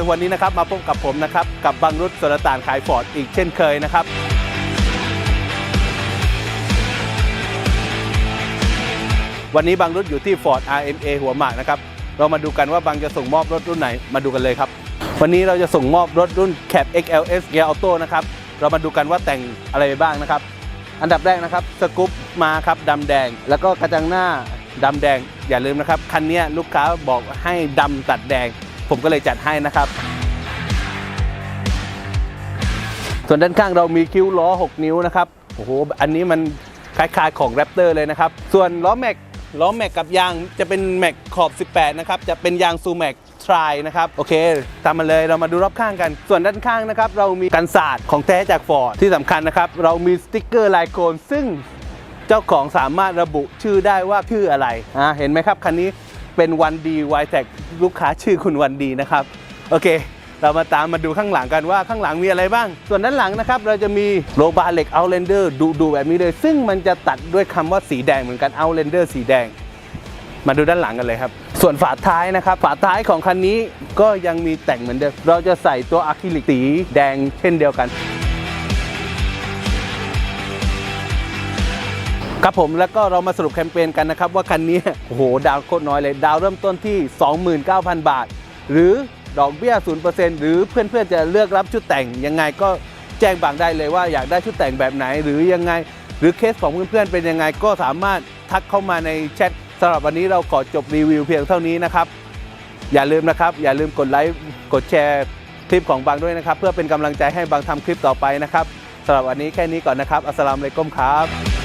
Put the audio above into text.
วันนี้นะครับมาพบกับผมนะครับกับบังรุษสรตานขายฟอร์ดอีกเช่นเคยนะครับ วันนี้บางรุ่นอยู่ที่ Ford RMA หัวหมากนะครับเรามาดูกันว่าบางจะส่งมอบรถรุ่นไหนมาดูกันเลยครับ วันนี้เราจะส่งมอบรถรุ่น Cap XLS Gear Auto นะครับเรามาดูกันว่าแต่งอะไรไปบ้างนะครับ อันดับแรกนะครับสกู๊ปมาครับดำแดง แล้วก็กระจังหน้าดำแดงอย่าลืมนะครับคันนี้ลูกค้าบอกให้ดำตัดแดง ผมก็เลยจัดให้นะครับ ส่วนด้านข้างเรามีคิ้วล้อ 6 นิ้วนะครับโอ้โหอันนี้มันคล้ายๆของแรปเตอร์เลยนะครับ ส่วนล้อแม็กล้อแม็กกับยางจะเป็นแม็กขอบ 18 นะครับ จะเป็นยางซูแม็กทรายนะครับ โอเค ตามมาเลยเรามาดูรอบข้างกัน ส่วนด้านข้างนะครับ เรามีกันศาสตร์ของแท้จากฟอร์ดที่สำคัญนะครับ เรามีสติ๊กเกอร์ลายโกนซึ่งเจ้าของสามารถระบุชื่อได้ว่าชื่ออะไรอ่าเห็นไหมครับ คันนี้เป็นวันดีไวแท็ก ลูกค้าชื่อคุณวันดีนะครับ โอเค เรามาตามมาดูข้างหลังกันว่าข้างหลังมีอะไรบ้าง ส่วนด้านหลังนะครับ เราจะมีโลบาเหล็กเอาเลนเดอร์ดูดูแบบนี้เลย ซึ่งมันจะตัดด้วยคำว่าสีแดงเหมือนกันเอาเลนเดอร์สีแดง มาดูด้านหลังกันเลยครับ ส่วนฝาท้ายนะครับ ฝาท้ายของคันนี้ก็ยังมีแต่งเหมือนเดิมเราจะใส่ตัวอะคริลิกสีแดงเช่นเดียวกัน ครับผมแล้วก็เรามาสรุปแคมเปญกันนะครับ ว่าคันนี้โอ้โหดาวโคตรน้อยเลย ดาวเริ่มต้นที่ 29,000 บาท หรือดอกเบี้ย 0%หรือเพื่อนๆจะเลือกรับชุดแต่งยังไงก็แจ้งบางได้เลยว่าอยากได้ชุดแต่งแบบไหนหรือยังไง หรือเคสของเพื่อนๆเป็นยังไงก็สามารถทักเข้ามาในแชทสำหรับวันนี้เราขอจบรีวิวเพียงเท่านี้นะครับ อย่าลืมนะครับ อย่าลืมกดไลค์กดแชร์คลิปของบางด้วยนะครับ เพื่อเป็นกำลังใจให้บางทำคลิปต่อไปนะครับสำหรับวันนี้แค่นี้ก่อนนะครับอัสสลามุอะลัยกุมครับ